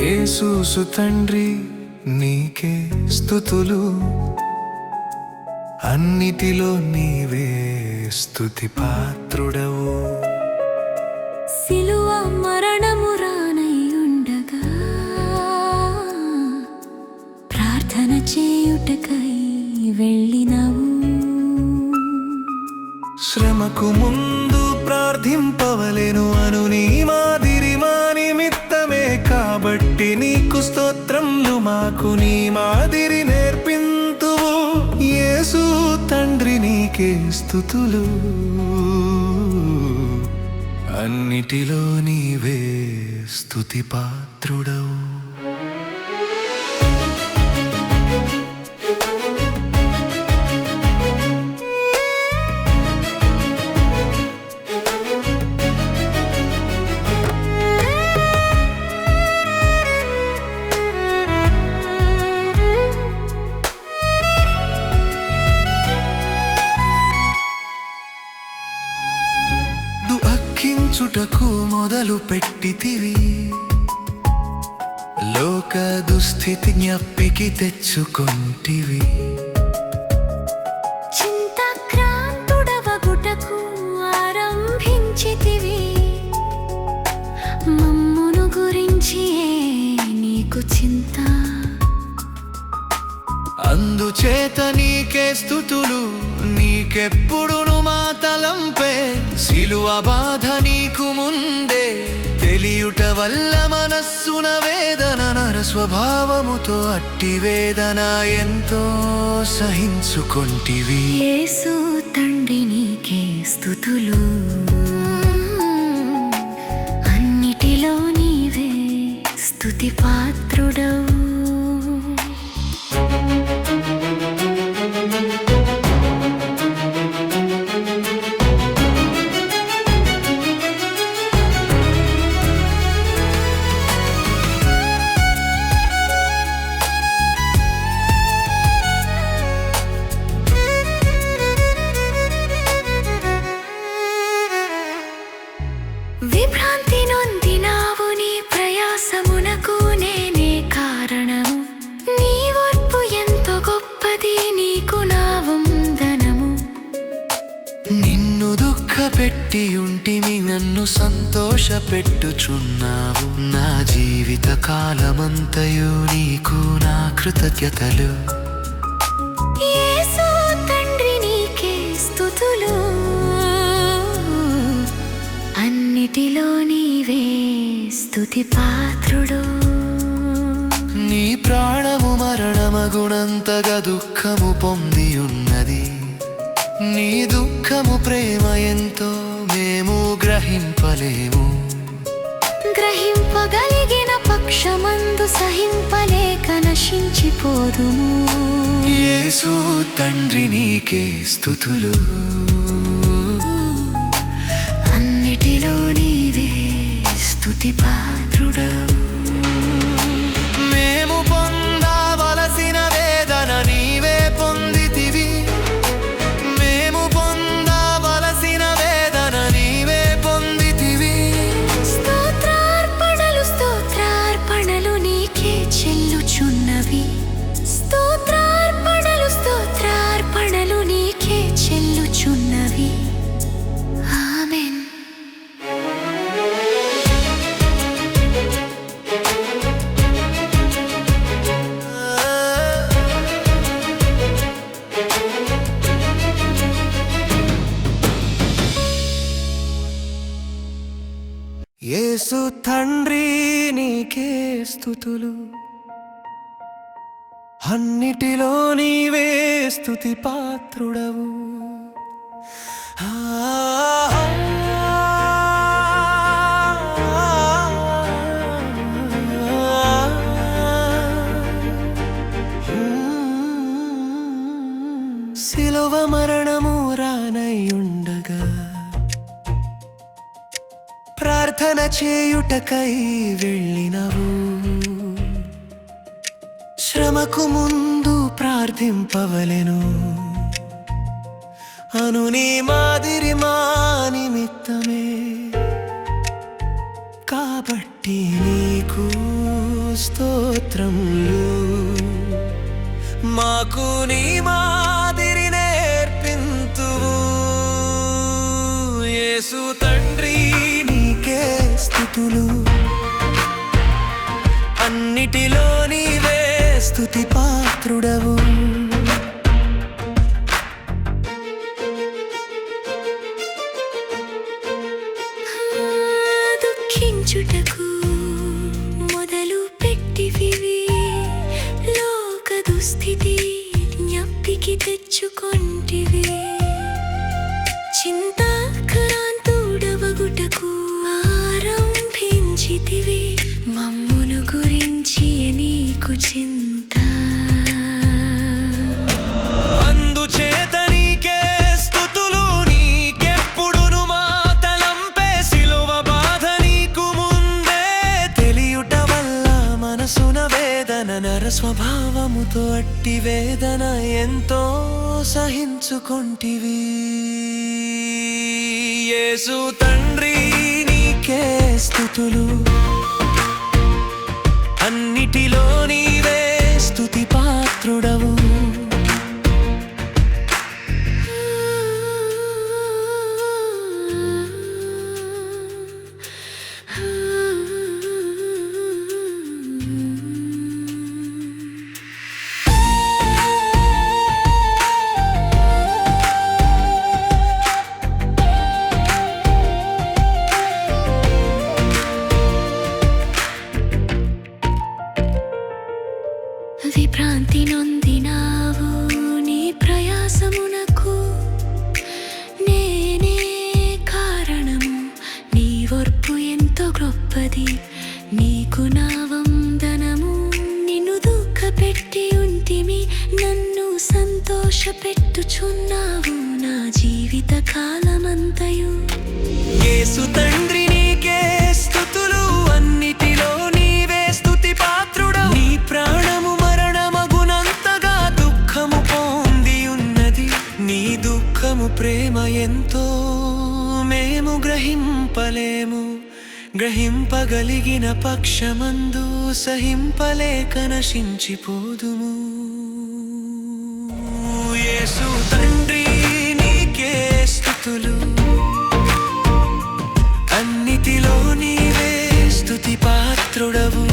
యేసూసు తండ్రి నీకే స్థుతులు. అన్నిటిలో నీవే స్తుతి పాత్రుడవు. సిలువ మరణము రానయ్యుండగా ప్రార్థన చేయుటకై వెళ్ళినవు. శ్రమకు ముందు ప్రార్థింపవలెను అను నీ నీకు స్తోత్రములు మాకు నీ మాదిరి నేర్పింతువు. యేసు తండ్రి నీకే స్థుతులు. అన్నిటిలో నీవే స్థుతి పాత్రుడవు అక్కించుటకు మొదలు పెట్టితివి. లోక దుస్థితి జ్ఞప్పికి తెచ్చుకొంటివి. మమ్మును గురించి నీకు చింత. అందుచేత నీకే స్థుతులు తలంపే సిలువ బాధ నీకు ముందే తెలియుట వల్ల మనస్సున వేదన నర స్వభావముతో అట్టి వేదన ఎంతో సహించుకొంటివి. యేసు తండ్రి నీకే స్థుతులు. అన్నిటిలో నీవే స్థుతి పాత్రుడవు నన్ను సంతోష పెట్టుచున్నావు నా జీవిత కాలమంతయు నీకు నా కృతజ్ఞతలు అన్నిటిలో నీవే స్తుతి పాత్రుడు. నీ ప్రాణము మరణమగుణంతగా దుఃఖము పొంది ఉన్నది నీ దుఃఖము ప్రేమ ఎంతో గ్రహింపలేము. గ్రహింపగలిగిన పక్షమందు సహింపలేక నశించిపోదుము. యేసు తండ్రి నీకే స్థుతులు. అన్నిటిలో నీవే స్తుతి పాత్రుడవు యేసు తండ్రి నీకే స్థుతులు. అన్నిటిలో నీవే స్థుతి పాత్రుడవు ఆ ప్రార్థన చేయుటకై వెళ్ళినవు. శ్రమకు ముందు ప్రార్థింపవలెను. అను నీ మాదిరి మా నిమిత్తమే. కాబట్టి నీకు స్తోత్రములు. మాకు నీ మాదిరి నేర్పింతువు. యేసు స్థుతులు. అన్నిటిలో నీవే స్థుతి పాత్రుడవు. దుఃఖించుటకు మొదలు పెట్టివివి. లోక దుస్థితి జ్ఞప్తికి తెచ్చుకొంటివి. స్వభావముతో వేదన ఎంతో సహించుకొంటివి. యేసు తండ్రి నీకే స్థుతులు. అన్నిటిలో నీవే కాలమంతయు. యేసు తండ్రి నీకే స్థుతులు అన్నిటిలో నీవే స్థుతి పాత్రుడు. నీ ప్రాణము మరణమగునంతగా దుఃఖము పొంది ఉన్నది. నీ దుఃఖము ప్రేమ ఎంతో మేము గ్రహింపలేము. గ్రహింపగలిగిన పక్షమందు సహింపలేక నశించిపోదుము. మిత్రుడవు.